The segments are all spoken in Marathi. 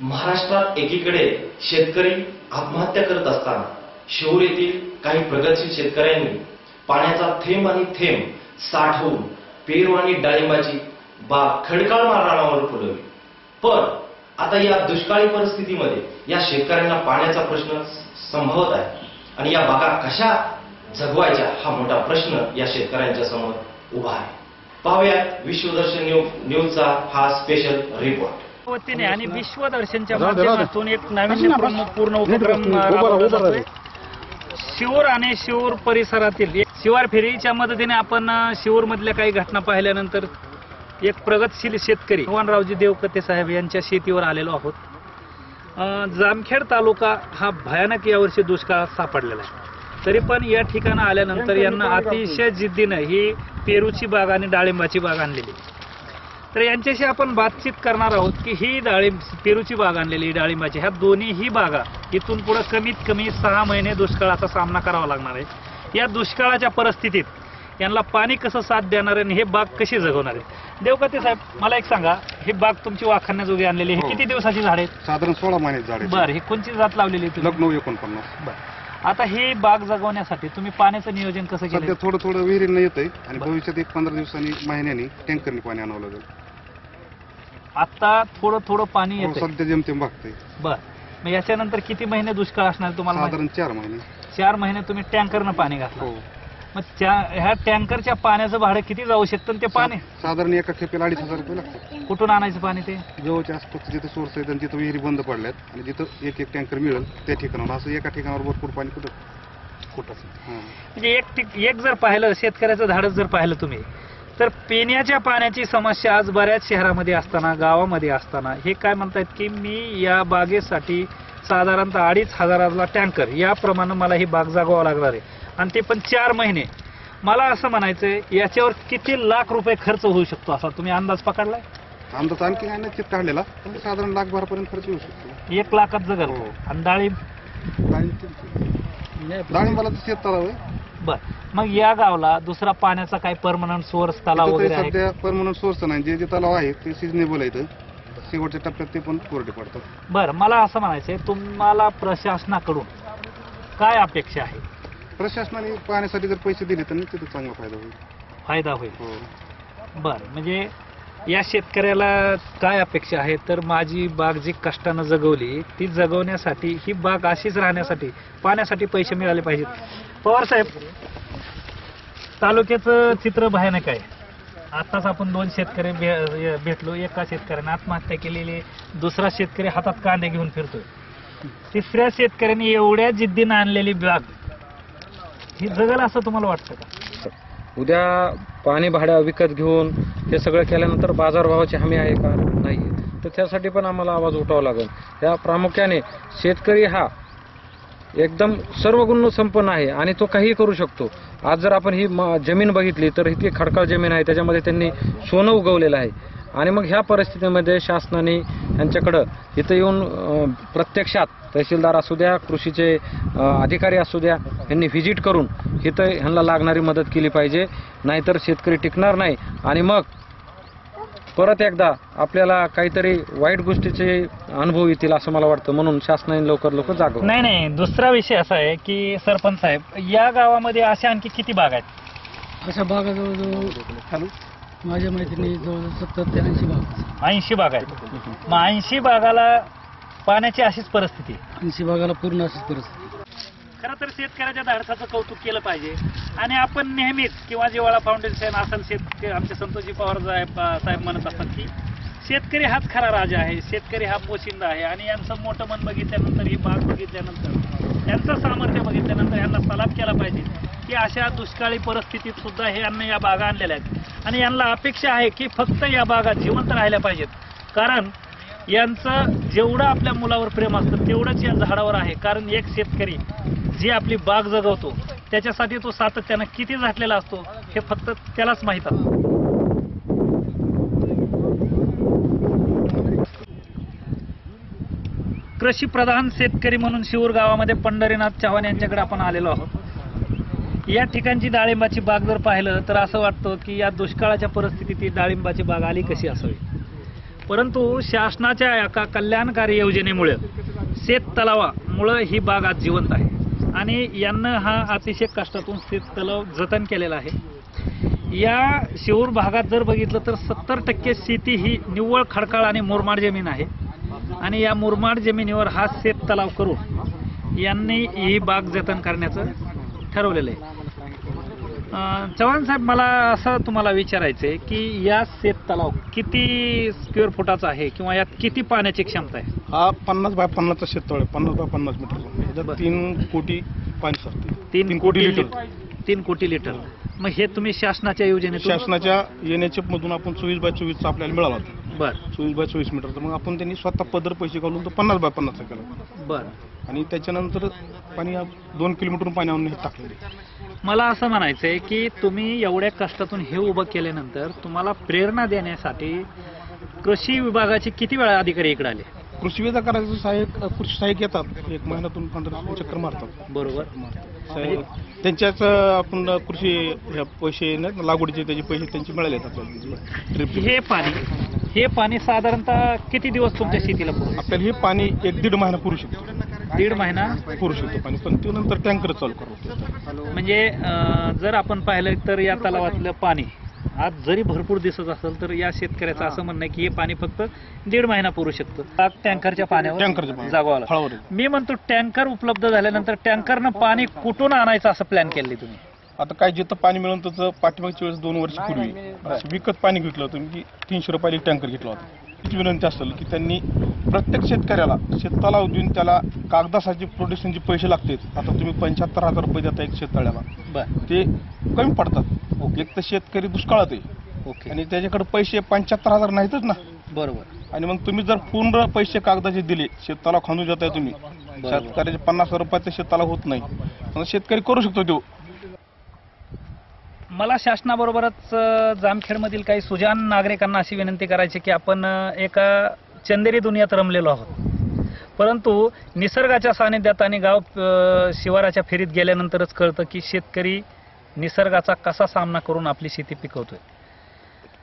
महाराष्ट्रात एकीकडे शेतकरी आत्महत्या करत असताना शिवूर येथील काही प्रगतशील शेतकऱ्यांनी पाण्याचा थेंब आणि थेंब साठवून पेरू आणि डाळिंबाची बाग खडकाळ मारणावर फुलवली पण आता या दुष्काळी परिस्थितीमध्ये या शेतकऱ्यांना पाण्याचा प्रश्न संभवत आहे. आणि या बागा कशा जगवायच्या हा मोठा प्रश्न या शेतकऱ्यांच्या समोर उभा आहे. पाहूयात विश्वदर्शन न्यूजचा हा स्पेशल रिपोर्ट वतीने आणि विश्वदर्शनच्या. माध्यमातून एक नाविन्यपूर्ण पूर्ण उपक्रम राबवला. जातोय. शिवूर आणि शिवूर परिसरातील एक शिवार फेरीच्या मदतीने आपण शिवूर मधल्या काही घटना पाहिल्यानंतर एक प्रगतशील शेतकरी भगवानरावजी देवकते साहेब यांच्या शेतीवर आलेलो आहोत. जामखेड तालुका हा भयानक यावर्षी दुष्काळात सापडलेला आहे. तरी पण या ठिकाणी आल्यानंतर यांना अतिशय जिद्दीनं ही पेरूची बाग आणि डाळिंबाची बाग आणलेली. तर यांच्याशी आपण बातचीत करणार आहोत की ही डाळिंब पेरूची बाग आणलेली डाळिंबाची ह्या दोन्हीही बागा इथून पुढे कमीत कमी सहा महिने दुष्काळाचा सामना करावा लागणार आहे या दुष्काळाच्या परिस्थितीत यांना पाणी कसं साथ देणार आहे आणि हे बाग कशी जगवणार आहे देवकते साहेब मला एक सांगा ही बाग तुमची वाखाण्याजोगी आणलेली आहे हो. किती दिवसाची झाड आहेत साधारण सोळा महिन्यात झाड. बरं ही कोणची जात लावलेली? लग्न एकोणपन्नास बरं आता ही बाग जगवण्यासाठी तुम्ही पाण्याचं नियोजन कसं केलं थोडं थोडं विहिरीनं येतंय आणि. भविष्यात एक पंधरा दिवसांनी महिन्यानी टँकरनी पाणी आणावं लागेल आता थोडं थोडं पाणी येतं सध्या जेमतेम भागतंय. बर. मग याच्यानंतर किती महिने दुष्काळ असणार तुम्हाला माहिती? साधारण चार महिने. चार महिने तुम्ही टँकरनं पाणी घातलं. हो. मग त्या ह्या टँकरच्या पाण्याचं भाडं किती जाऊ शकतं आणि ते पाणी? साधारण एका खेपेला अडीच हजार रुपये लागतात. कुठून आणायचं पाणी ते? जवळच्या आसपास जिथं सोर्स आहेत आणि जिथं विहिरी बंद पडल्यात आणि जिथं एक एक टँकर मिळेल त्या ठिकाणावर. असं एका ठिकाणावर भरपूर पाणी कुठं? कुठं म्हणजे एक ठिक- एक जर पाहिलं शेतकऱ्याचं धाडस जर पाहिलं तुम्ही तर पिण्याच्या पाण्याची समस्या आज बऱ्याच शहरामध्ये असताना गावामध्ये असताना. हे काय म्हणतायत की मी या बागेसाठी साधारणतः अडीच हजाराला टँकर याप्रमाणे मला ही बाग जागवावं लागणार आहे. आणि ते पण चार महिने. मला असं म्हणायचंय याच्यावर किती लाख रुपये खर्च होऊ शकतो असा तुम्ही अंदाज पकडलाय? अंदाज आणखी काय नक्कीच काढलेला. पण साधारण लाख भरापर्यंत खर्च येऊ शकतो. एक लाखात जगल. आणि डाळिंब? डाळिंबाला तर शेत तलाव आहे बर. मग या गावला दुसरा पाण्याचा काही परमनंट सोर्स तलाव वगैरे ते आहे सध्या परमनंट सोर्स नाही. जे जे तलाव आहे ते सिजनेबल आहे इथं. शेवटच्या टप्प्यात ते पण कोरडे पडतात. बर मला असं म्हणायचंय तुम्हाला प्रशासनाकडून काय अपेक्षा आहे? प्रशासनाने पाण्यासाठी जर पैसे दिले तर तिथं चांगला फायदा होईल. फायदा होईल. हो. बर म्हणजे या शेतकऱ्याला काय अपेक्षा आहे? तर माझी बाग जी कष्टानं जगवली ती जगवण्यासाठी ही बाग अशीच राहण्यासाठी पाण्यासाठी पैसे मिळाले पाहिजेत. पवार साहेब तालुक्याचं चित्र भयानक आहे. आताच आपण दोन शेतकरी भे- भेटलो एका शेतकऱ्याने आत्महत्या केलेली दुसरा शेतकरी हातात कांदे घेऊन फिरतोय. तिसऱ्या शेतकऱ्याने एवढ्या जिद्दीनं आणलेली बाग ही जगल असं तुम्हाला वाटतं का? उद्या पाणी भाड्या विकत घेऊन हे सगळं केल्यानंतर बाजारभावाची हमी आहे का? नाही. तर त्यासाठी पण आम्हाला आवाज उठावा लागेल. त्या प्रामुख्याने शेतकरी हा एकदम सर्व गुण संपन्न आहे आणि तो काहीही करू शकतो. आज जर आपण ही म- जमीन बघितली तर इतकी खडकाळ जमीन आहे त्याच्यामध्ये त्यांनी सोनं उगवलेलं आहे. आणि मग ह्या परिस्थितीमध्ये शासनाने यांच्याकडं इथं येऊन प्रत्यक्षात तहसीलदार असू द्या कृषीचे अधिकारी असू द्या यांनी व्हिजिट करून इथं ह्यांना लागणारी मदत केली पाहिजे. नाहीतर शेतकरी टिकणार नाही. आणि मग परत एकदा आपल्याला काहीतरी वाईट गोष्टीचे अनुभव येतील असं मला वाटतं. म्हणून शासनाने लवकर लवकर जागव नाही नाही. दुसरा विषय असा आहे की सरपंच साहेब या गावामध्ये अशा आणखी किती बाग आहेत? अशा बागा जवळजवळ माझ्या मैत्रिणी जवळ सत्तर ते ऐंशी बाग ऐंशी बाग आहेत. मग ऐंशी बागाला पाण्याची अशीच परिस्थिती. ऐंशी बागाला पूर्ण अशीच परिस्थिती. खरं तर शेतकऱ्याच्या धाडसाचं कौतुक केलं पाहिजे. आणि आपण नेहमीच किंवा जिवाळा फाउंडेशन असेल शेतकरी आमचे संतोषजी पवार साहेब साहेब म्हणत असतात की शेतकरी हाच खरा राजा आहे शेतकरी हा पोशिंदा आहे. आणि यांचं मोठं मन बघितल्यानंतर ही बाग बघितल्यानंतर यांचं सामर्थ्य बघितल्यानंतर यांना सलाम केला पाहिजे. की अशा दुष्काळी परिस्थितीत सुद्धा हे यांना या बागा आणलेल्या आहेत. आणि यांना अपेक्षा आहे की फक्त या बागा जिवंत राहिल्या पाहिजेत. कारण यांचं जेवढं आपल्या मुलावर प्रेम असतं तेवढंच या झाडावर आहे. कारण एक शेतकरी जी आपली बाग जगवतो त्याच्यासाठी तो सातत्यानं किती झाटलेला असतो हे फक्त त्यालाच माहीत असतं. कृषी प्रधान शेतकरी म्हणून शिवूर गावामध्ये पंढरीनाथ चव्हाण यांच्याकडे आपण आलेलो आहोत. या ठिकाणची डाळिंबाची बाग जर पाहिलं तर असं वाटतं की या दुष्काळाच्या परिस्थितीत ही डाळिंबाची बाग आली कशी असावी? परंतु शासनाच्या एका कल्याणकारी योजनेमुळे शेत तलावामुळं ही बाग आज जिवंत आहे. आणि यांना हा अतिशय कष्टातून शेत तलाव जतन केलेला आहे. या शिऊर भागात जर बघितलं तर सत्तर टक्के शेती ही निव्वळ खडकाळ आणि मुरमाड जमीन आहे. आणि या मुरमाड जमिनीवर हा शेत तलाव करून यांनी ही बाग जतन करण्याचं ठरवलेलं आहे. चव्हाण साहेब मला असं तुम्हाला विचारायचं आहे की या शेत तलाव किती स्क्वेअर फुटाचा आहे किंवा यात किती पाण्याची क्षमता आहे? हा पन्नास बाय पन्नासचा शेततळ आहे पन्नास बाय पन्नास. ह्याच्यात तीन कोटी पाणी साचते. तीन कोटी लिटर. तीन कोटी लिटर. मग हे तुम्ही शासनाच्या योजनेतून शासनाच्या येण्याच्या मधून आपण चोवीस बाय चोवीसचा आपल्याला मिळाला होता. बर. चोवीस बाय चोवीस मीटरचा मग आपण त्यांनी स्वतः पदर पैसे घालून तो पन्नास बाय पन्नासचा केला. बर. आणि त्याच्यानंतर पाणी दोन किलोमीटर पाणी आणून हे टाकलेले मला असं म्हणायचं आहे की तुम्ही एवढ्या कष्टातून हे उभं केल्यानंतर तुम्हाला प्रेरणा देण्यासाठी कृषी विभागाचे किती वेळा अधिकारी इकडे आले? कृषी विभाग करायचं सहाय्यक कृषी सहाय्यक येतात. एक महिन्यातून पंधरा चक्कर मारतात. बरोबर. सहाय्यक. त्यांच्याच आपण कृषी ह्या पैसे नाही लागवडीचे त्याचे पैसे त्यांचे मिळाले आहेत ट्रिप हे पाणी हे पाणी साधारणतः किती दिवस तुमच्या शेतीला? आपल्याला हे पाणी एक दीड महिना पुरू शकतो. दीड महिना पुरू शकतो पाणी पण ते नंतर टँकर चालू करतो म्हणजे जर आपण पाहिलं तर या तलावातलं पाणी आज जरी भरपूर दिसत असेल तर या शेतकऱ्याचं असं म्हणणं आहे की हे पाणी फक्त दीड महिना पुरू शकतं आता टँकरच्या पाण्यावर आहे. मी म्हणतो टँकर उपलब्ध झाल्यानंतर टँकरनं पाणी कुठून आणायचं असं प्लॅन केले तुम्ही? आता काय जिथं पाणी मिळून त्याचं पाठीमागच्या वेळेस दोन वर्षापूर्वी असं विकत पाणी घेतलं होतं मी तीनशे रुपयाला एक टँकर घेतला होता. विनंती असेल की त्यांनी प्रत्येक शेतकऱ्याला शेततलाव देऊन त्याला कागदासाठी प्रोडक्शनचे पैसे लागतात. आता तुम्ही पंच्याहत्तर हजार रुपये देता एक शेततळ्याला. बर. ते कमी पडतात. एक तर शेतकरी दुष्काळात आहे. ओके. आणि त्याच्याकडे पैसे पंच्याहत्तर हजार नाहीतच ना. बरोबर. आणि मग तुम्ही जर पूर्ण पैसे कागदाचे दिले शेततलाव खांदून देताय तुम्ही. बरोबर. शेतकऱ्याचे पन्नास हजार रुपयाचे शेततलाव होत नाही. मग शेतकरी करू शकतो तो. मला शासनाबरोबरच जामखेडमधील काही सुजान नागरिकांना अशी विनंती करायची की आपण एका चंदेरी दुनियात रमलेलो आहोत. परंतु निसर्गाच्या सानिध्यात आणि गाव शिवाराच्या फेरीत गेल्यानंतरच कळतं की शेतकरी निसर्गाचा कसा सामना करून आपली शेती पिकवतोय.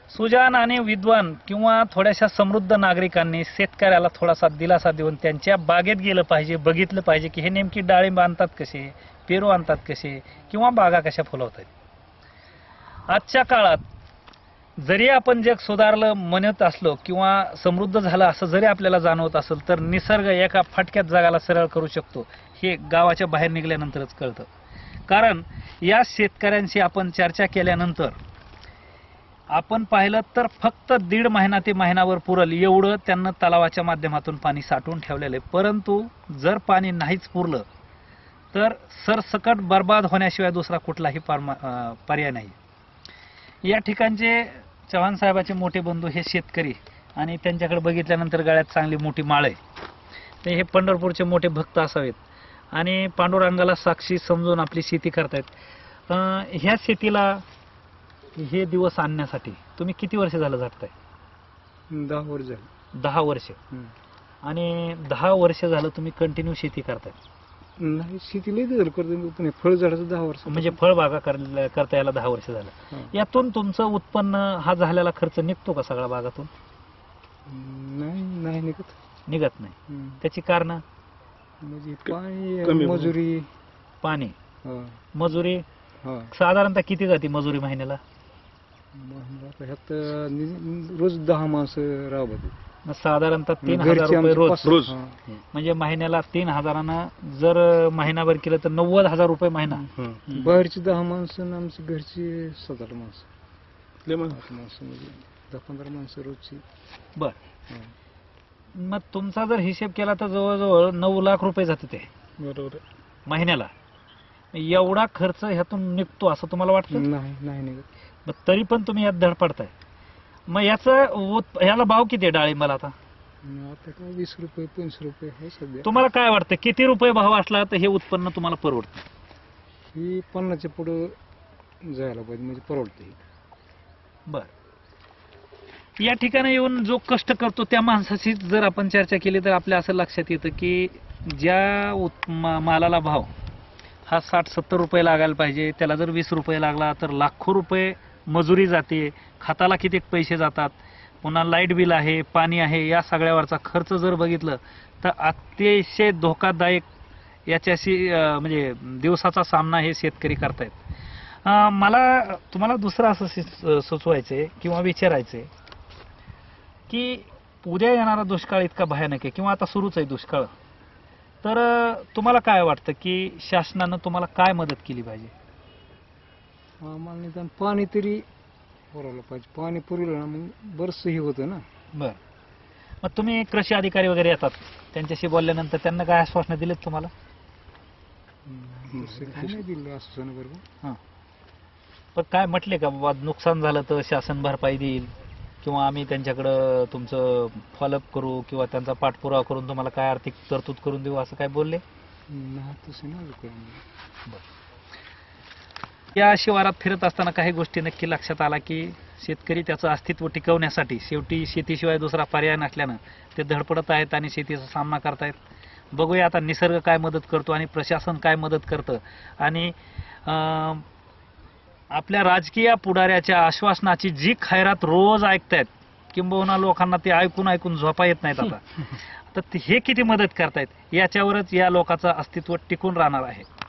सुजान आणि विद्वान किंवा थोड्याशा समृद्ध नागरिकांनी शेतकऱ्याला थोडासा दिलासा देऊन त्यांच्या बागेत गेलं पाहिजे बघितलं पाहिजे की हे नेमकी डाळिंब आणतात कसे पेरू आणतात कसे किंवा बागा कशा फुलवतात आजच्या काळात जरी आपण जग सुधारलं म्हणत असलो किंवा समृद्ध झालं असं जरी आपल्याला जाणवत असेल तर निसर्ग एका फाटक्यात जगाला सरळ करू शकतो हे गावाच्या बाहेर निघाल्यानंतरच कळतं. कारण या शेतकऱ्यांशी आपण चर्चा केल्यानंतर आपण पाहिलं तर फक्त दीड महिना ते महिनावर पुरल एवढं त्यांना तलावाच्या माध्यमातून पाणी साठवून ठेवलेलं आहे. परंतु जर पाणी नाहीच पुरलं तर सरसकट बर्बाद होण्याशिवाय दुसरा कुठलाही पारमा- पर्याय नाही. या ठिकाणचे चव्हाण साहेबाचे मोठे बंधू हे शेतकरी आणि त्यांच्याकडे बघितल्यानंतर गळ्यात चांगली मोठी माळ आहे. ते हे पंढरपूरचे मोठे भक्त असावेत. आणि पांडुरंगाला साक्षी समजून आपली शेती करतायत. अं, ह्या शेतीला हे दिवस आणण्यासाठी तुम्ही किती वर्ष झालं झटताय दहा वर्ष. दहा वर्ष. आणि दहा वर्ष झालं तुम्ही कंटिन्यू शेती करताय नाही शेती लई दिवस करतो पण फळ झाडाचं दहा वर्ष म्हणजे फळबागा कर- करता याला दहा वर्ष झालं. हं. यातून तुमचं उत्पन्न हा झालेला खर्च निघतो का सगळा बागातून? नाही नाही निघत. निघत नाही. हम्म. त्याची कारण? म्हणजे पाणी कमी मजुरी. पाणी. हा. मजुरी? हा. साधारणतः किती जाते मजुरी महिन्याला? मग आता ह्यात नि- रोज दहा माणसं राबत मग साधारणतः तीन घरचे हजार रुपये आमचे रोज. पाच- रोज. हा. म्हणजे महिन्याला तीन हजारानं जर महिनाभर केलं तर नव्वद हजार रुपये महिना. बाहेरची दहा माणसं आणि आमची घरची सात आठ माणसं. लय मग. आठ माणसं म्हणजे दहा पंधरा माणसं रोजची. बर. हा. मग तुमचा जर हिशेब केला तर जवळजवळ नऊ लाख रुपये जाते ते. बरोबर. आहे. महिन्याला. एवढा खर्च ह्यातून निघतो असं तुम्हाला वाटतं? नाही नाही निघत. मग तरी पण तुम्ही यात धडपडताय. मग याचं उत- ह्याला भाव किती आहे डाळिंबाला आता? काय वीस रुपये पंचवीस रुपये आहे सध्या. तुम्हाला काय वाटतं? किती रुपये भाव असला तर हे उत्पन्न तुम्हाला परवडतं? ही पन्नासच्या पुढं जायला पाहिजे म्हणजे परवडते बर. या ठिकाणी येऊन जो कष्ट करतो त्या माणसाची जर आपण चर्चा केली तर आपल्या असं लक्षात येतं की ज्या उत- मा- मालाला भाव हा साठ सत्तर रुपये लागायला पाहिजे त्याला जर वीस रुपये लागला तर लाखो रुपये मजुरी जाते खताला किती पैसे जातात पुन्हा लाइट बिल आहे पाणी आहे या सगळ्यावरचा खर्च जर बघितलं तर अतिशय धोकादायक याच्याशी म्हणजे दिवसाचा सामना हे शेतकरी करतायत. मला तुम्हाला दुसरं असं सु- सुचवायचंय किंवा विचारायचंय की उद्या येणारा दुष्काळ इतका भयानक आहे किंवा आता सुरूच आहे दुष्काळ. तर तुम्हाला काय वाटतं की शासनानं तुम्हाला काय मदत केली पाहिजे? आम्हाला निदान पाणी तरी पुरवलं पाहिजे. पाणी पुरवलं ना मग बरंचसं हे होतं ना. बर. मग तुम्ही कृषी अधिकारी वगैरे येतात. त्यांच्याशी बोलल्यानंतर त्यांना काय आश्वासनं दिलेत तुम्हाला? तसं काय नाही दिलं असं बरोबर. पण काय म्हटले का बाबा नुकसान झालं तर शासन भरपाई देईल? किंवा आम्ही त्यांच्याकडं तुमचं फॉलोअप करू किंवा त्यांचा पाठपुरावा करून तुम्हाला काय आर्थिक तरतूद करून देऊ असं काय बोलले? नाही तसं नाही आम्हाला. या शिवारात फिरत असताना काही गोष्टी नक्की लक्षात आला की शेतकरी त्याचं अस्तित्व टिकवण्यासाठी शेवटी शेतीशिवाय दुसरा पर्याय नसल्यानं ते धडपडत आहेत आणि शेतीचा सामना करतायत. बघूया आता निसर्ग काय मदत करतो आणि प्रशासन काय मदत करतं. आणि आपल्या राजकीय पुढाऱ्याच्या आश्वासनाची जी खैरात रोज ऐकतायत किंबहुना लोकांना ते ऐकून ऐकून झोपा येत नाहीत आता. तर हे किती मदत करतायत? याच्यावरच या लोकांचं अस्तित्व टिकून राहणार आहे.